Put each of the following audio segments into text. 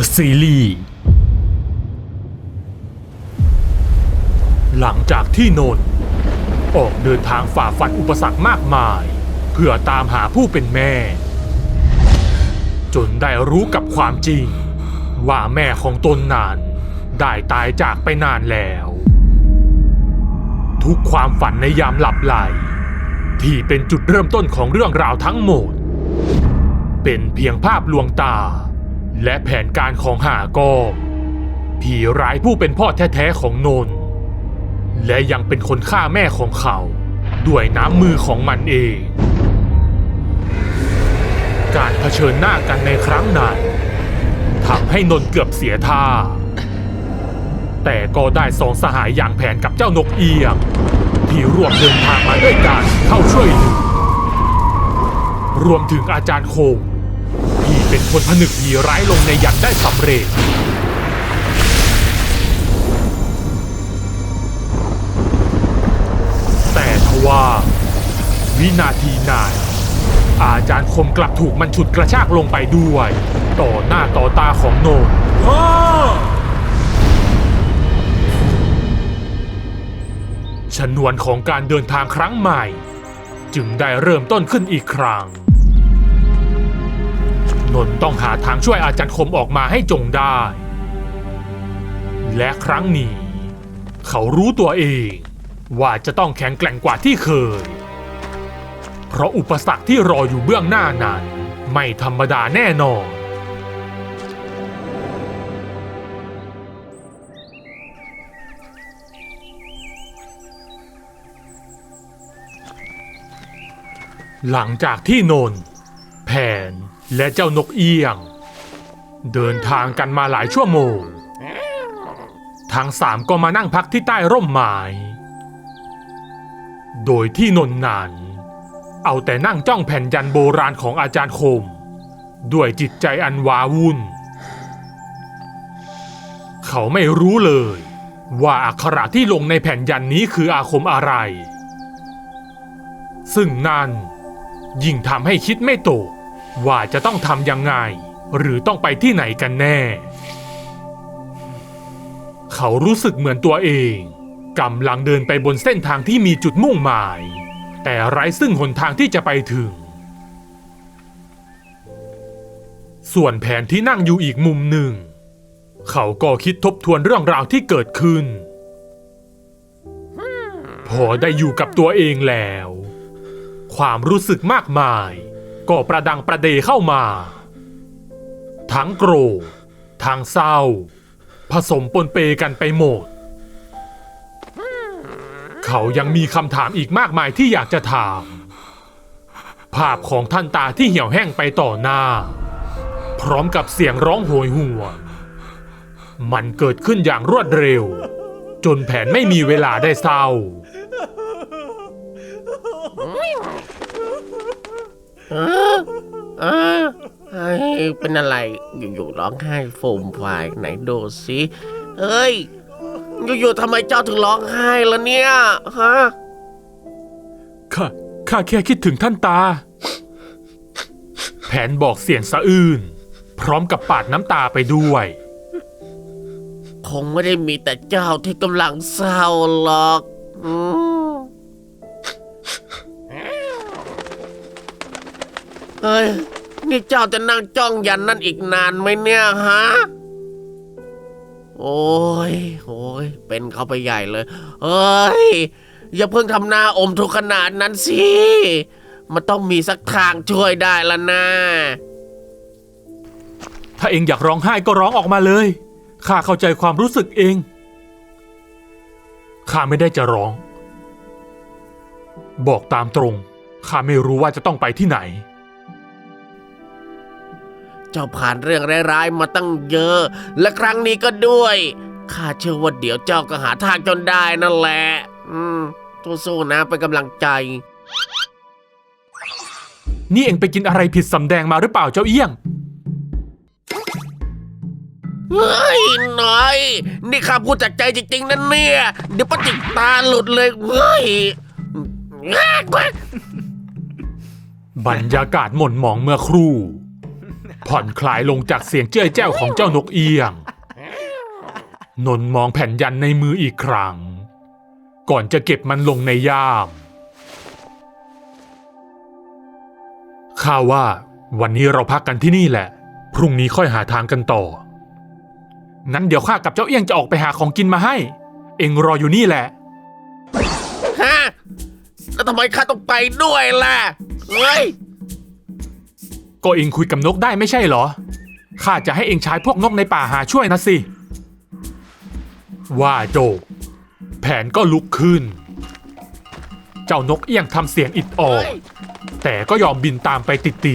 The Series หลังจากที่นนออกเดินทางฝ่าฟันอุปสรรคมากมาย เพื่อตามหาผู้เป็นแม่ จนได้รู้กับความจริง ว่าแม่ของตนนั้นได้ตายจากไปนานแล้ว ทุกความฝันในยามหลับไหล ที่เป็นจุดเริ่มต้นของเรื่องราวทั้งหมด เป็นเพียงภาพลวงตา และแผนการของหากอมผีร้ายผู้เป็นพ่อแท้ๆของนนท์และยังเป็นคนฆ่าแม่ของเขา ด้วยน้ำมือของมันเอง การเผชิญหน้ากันในครั้งนั้นทำให้นนท์เกือบเสียท่า แต่ก็ได้สองสหายอย่างแผนกับเจ้านกเอียง ที่ร่วมเดินทางมาด้วยกันเข้าช่วยเหลือรวมถึงอาจารย์คง เป็นคนผนึกผีร้ายลงในยันได้สำเร็จแต่ทว่า วินาทีนั้นอาจารย์คมกลับถูกมันฉุดกระชากลงไปด้วย ต่อหน้าต่อตาของโนนชนวนของการเดินทางครั้งใหม่ จึงได้เริ่มต้นขึ้นอีกครั้ง นนต้องหาทางช่วยอาจารย์คมออกมาให้จงได้ และครั้งนี้ เขารู้ตัวเอง ว่าจะต้องแข็งแกร่งกว่าที่เคย เพราะอุปสรรคที่รออยู่เบื้องหน้านั้นไม่ธรรมดาแน่นอน หลังจากที่นนแผน และเจ้านกเอี้ยง เดินทางกันมาหลายชั่วโมง ทั้งสามก็มานั่งพักที่ใต้ร่มไม้โดยที่นนันเอาแต่นั่งจ้องแผ่นยันโบราณของอาจารย์คม ด้วยจิตใจอันวาวุ่น เขาไม่รู้เลย ว่าอักขระที่ลงในแผ่นยันนี้คืออาคมอะไร ซึ่งนั่นยิ่งทำให้คิดไม่ตก ว่าจะต้องทำยังไง หรือต้องไปที่ไหนกันแน่ เขารู้สึกเหมือนตัวเองกำลังเดินไปบนเส้นทางที่มีจุดมุ่งหมาย แต่ไร้ซึ่งหนทางที่จะไปถึง ส่วนแผนที่นั่งอยู่อีกมุมหนึ่ง เขาก็คิดทบทวนเรื่องราวที่เกิดขึ้น พอได้อยู่กับตัวเองแล้ว ความรู้สึกมากมาย ก็ประดังประเดเข้ามา ทั้งโกรธทั้งเศร้า ผสมปนเปกันไปหมด เขายังมีคำถามอีกมากมายที่อยากจะถาม ภาพของท่านตาที่เหี่ยวแห้งไปต่อหน้า พร้อมกับเสียงร้องโหยหวนมันเกิดขึ้นอย่างรวดเร็ว จนแผนไม่มีเวลาได้เศร้า เออเฮ้ยเป็นอะไรอยู่ๆร้องไห้โฟมไฟายไหนดูสิเฮ้ย อยู่ๆทำไมเจ้าถึงร้องไห้ล่ะเนี่ยฮะข้าข้าแค่คิดถึงท่านตา แผนบอกเสียงสะอื้นพร้อมกับปาดน้ำตาไปด้วย คงไม่ได้มีแต่เจ้าที่กำลังเศร้าหรอกอืม เฮ้ย นี่เจ้าจะนั่งจ้องยันนั่นอีกนานไหมเนี่ยฮะ โอ้ยโอ้ย เป็นเขาไปใหญ่เลย เฮ้ย อย่าเพิ่งทำหน้าอมทุกข์ขนาดนั้นสิ มันต้องมีสักทางช่วยได้ละนะ ถ้าเองอยากร้องไห้ก็ร้องออกมาเลย ข้าเข้าใจความรู้สึกเอง ข้าไม่ได้จะร้อง บอกตามตรง ข้าไม่รู้ว่าจะต้องไปที่ไหน เจ้าผ่านเรื่องร้ายๆมาตั้งเยอะ และครั้งนี้ก็ด้วยข้าเชื่อว่าเดี๋ยวเจ้าก็หาทางจนได้นั่นแหละ อืมสู้ๆนะเป็นกำลังใจ นี่เองไปกินอะไรผิดสำแดงมาหรือเปล่าเจ้าเอี้ยง เฮ้ยหน่อย นี่ข้าพูดจากใจจริงๆนั่นเนี่ย เดี๋ยวปฏิกตาหลุดเลยเฮ้ยแง่กว่าบรรยากาศหม่นหมองเมื่อครู่พ ผ่อนคลายลงจากเสียงเจ้ยแจ้วของเจ้านกเอียง นนมองแผ่นยันในมืออีกครั้ง ก่อนจะเก็บมันลงในย่ามข้าว่าวันนี้เราพักกันที่นี่แหละ พรุ่งนี้ค่อยหาทางกันต่อ นั้นเดี๋ยวข้ากับเจ้าเอี้ยงจะออกไปหาของกินมาให้ เองรออยู่นี่แหละ ฮะ แล้วทำไมข้าต้องไปด้วยล่ะ เฮ้ย ก็เองคุยกับนกได้ไม่ใช่เหรอ ข้าจะให้เองใช้พวกนกในป่าหาช่วยนะสิ ว่าโจกแผนก็ลุกขึ้น เจ้านกเอี้ยงทำเสียงอิดออกเฮ้ยแต่ก็ยอมบินตามไปติดป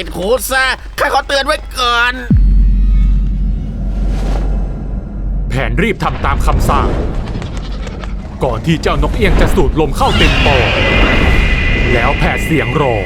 ิดหูซะข้าขอเตือนไว้ก่อน ผนรีบทำตามคำสั่ง ก่อนที่เจ้านกเอี้ยงจะสูดลมเข้าเต็มปอดแล้วแผดเสียงร้อง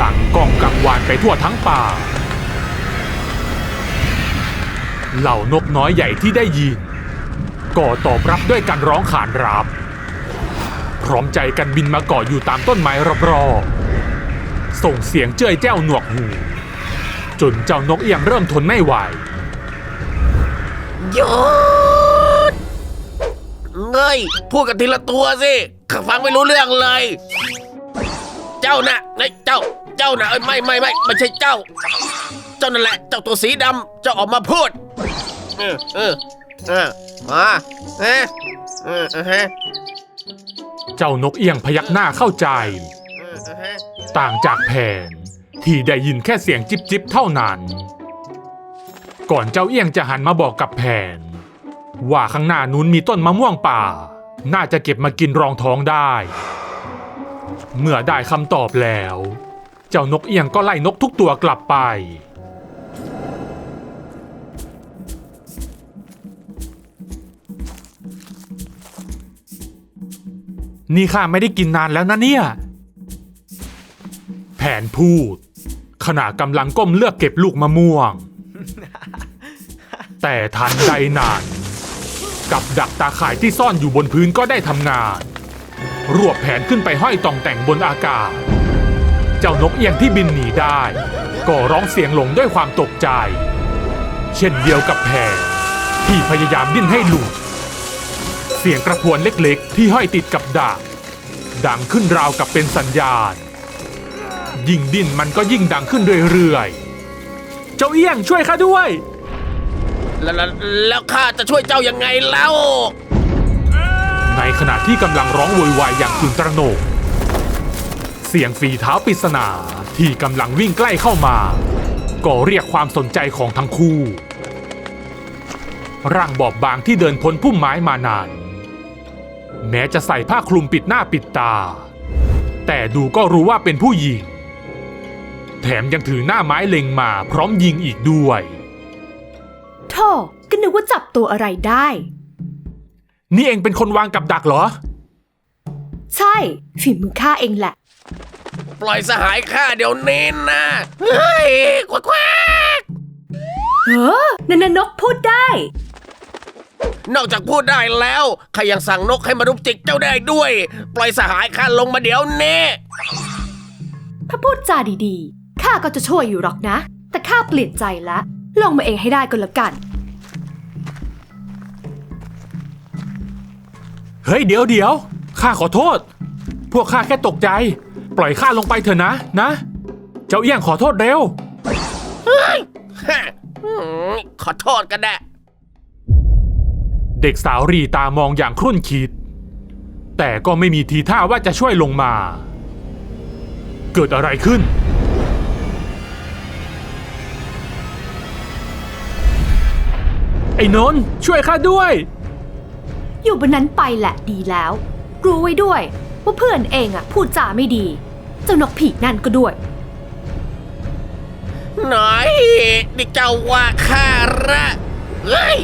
ดังก้องกังวานไปทั่วทั้งป่า เหล่านกน้อยใหญ่ที่ได้ยิน ก็ตอบรับด้วยการร้องขานรับ พร้อมใจกันบินมาเกาะอยู่ตามต้นไม้รอบๆส่งเสียงเจ้ยแจ้วหนวกหู จนเจ้านกเอียงเริ่มทนไม่ไหว หยุดเงยพูดกันทีละตัวสิข้าฟังไม่รู้เรื่องเลย เจ้าน่ะไอ้เจ้า เจ้าน่ะเอ้ยไม่ไม่ไม่ไม่ใช่เจ้า เจ้านั่นแหละ เจ้าตัวสีดำเจ้าออกมาพูด เออเออเออมาเออเออเออฮะเจ้านกเอียงพยักหน้าเข้าใจ เออเออฮะต่างจากแผน ที่ได้ยินแค่เสียงจิบจิบเท่านั้น ก่อนเจ้าเอี้ยงจะหันมาบอกกับแผน ว่าข้างหน้านู้นมีต้นมะม่วงป่า น่าจะเก็บมากินรองท้องได้ เมื่อได้คำตอบแล้ว เจ้านกเอี้ยงก็ไล่นกทุกตัวกลับไป นี่ข้าไม่ได้กินนานแล้วนะเนี่ย แผนพูด ขณะกำลังก้มเลือกเก็บลูกมะม่วง แต่ทันใดนั้นกับดักตาข่ายที่ซ่อนอยู่บนพื้นก็ได้ทำงาน รวบแผนขึ้นไปห้อยต่องแต่งบนอากาศ เจ้านกเอียงที่บินหนีได้ ก็ร้องเสียงหลงด้วยความตกใจ เช่นเดียวกับแผนที่พยายามดิ้นให้หลุด เสียงกระพวนเล็กๆ ที่ห้อยติดกับดัก ดังขึ้นราวกับเป็นสัญญาณ ยิ่งดิ้นมันก็ยิ่งดังขึ้นเรื่อยๆ เจ้าเอี้ยงช่วยข้าด้วย แล้วแล้วแล้วข้าจะช่วยเจ้ายังไงเล่าในขณะที่กำลังร้องโวยวายอย่างตื่นตระหนก เสียงฝีเท้าปริศนาที่กำลังวิ่งใกล้เข้ามา ก็เรียกความสนใจของทั้งคู่ ร่างบอบบางที่เดินพ้นพุ่มไม้มานาน แม้จะใส่ผ้าคลุมปิดหน้าปิดตา แต่ดูก็รู้ว่าเป็นผู้หญิง แถมยังถือหน้าไม้เล็งมาพร้อมยิงอีกด้วย โธ่ก็นึกว่าจับตัวอะไรได้ นี่เองเป็นคนวางกับดักเหรอ ใช่ฝีมือข้าเองแหละ ปล่อยสหายข้าเดี๋ยวนี้นะเฮ้ยควักควักเฮ้อนันนนกพูดได้ นอกจากพูดได้แล้วข้ายังสั่งนกให้มารุมจิกเจ้าได้ด้วย ปล่อยสหายข้าลงมาเดี๋ยวนี้ ถ้าพูดจาดีๆ ข้าก็จะช่วยอยู่หรอกนะ แต่ข้าเปลี่ยนใจละ ลงมาเองให้ได้ก็แล้วกัน เฮ้ยเดี๋ยวเดี๋ยวข้าขอโทษ พวกข้าแค่ตกใจ ปล่อยข้าลงไปเถอะนะนะ เจ้าเอี้ยงขอโทษเร็ว ฮะอืมขอโทษกันแดะเด็กสาวรีตามองอย่างครุ่นคิด แต่ก็ไม่มีทีท่าว่าจะช่วยลงมา เกิดอะไรขึ้น ไอ้นนท์ช่วยข้าด้วย อยู่บนนั้นไปแหละดีแล้ว รู้ไว้ด้วย ว่าเพื่อนเองอะพูดจาไม่ดี เจ้านกผีนั่นก็ด้วยหน่อยนี่เจ้าว่าข้าละเฮ้ย